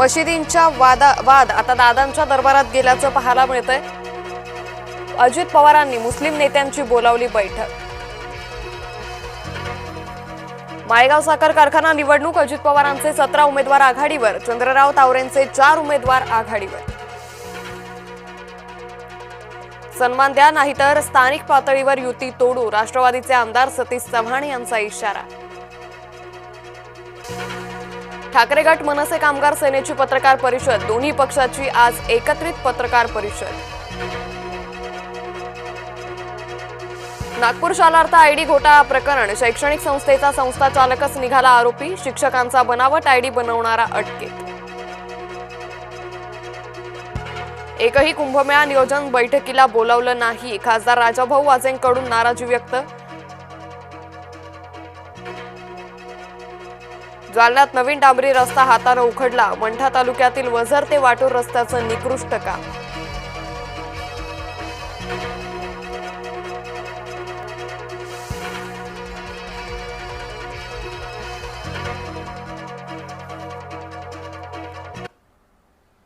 मशिदींच्या वादा वाद आता दादांच्या दरबारात गेल्याचं पाहायला मिळतंय. अजित पवारांनी मुस्लिम नेत्यांची बोलावली बैठक. माळेगाव साखर कारखाना निवडणूक अजित पवारांचे सतरा उमेदवार आघाडीवर चंद्रराव तावरेंचे चार उमेदवार आघाडीवर. सन्मान द्या नाहीतर स्थानिक पातळीवर युती तोडू राष्ट्रवादीचे आमदार सतीश चव्हाण यांचा इशारा. ठाकरे गट मनसे कामगार सेनेची पत्रकार परिषद. दोन्ही पक्षाची आज एकत्रित पत्रकार परिषद. नागपूर शालार्थ आयडी घोटाळा प्रकरण. शैक्षणिक संस्थेचा संस्था चालकच निघाला आरोपी. शिक्षकांचा बनावट आयडी बनवणारा अटकेत. एकही कुंभमेळा नियोजन बैठकीला बोलावलं नाही. खासदार राजाभाऊ वाजेंकडून नाराजी व्यक्त जालन्यात नवीन डांबरी रस्ता हातानं उखडला मंठा तालुक्यातील वझर ते वाटूर रस्त्याचं निकृष्ट काम.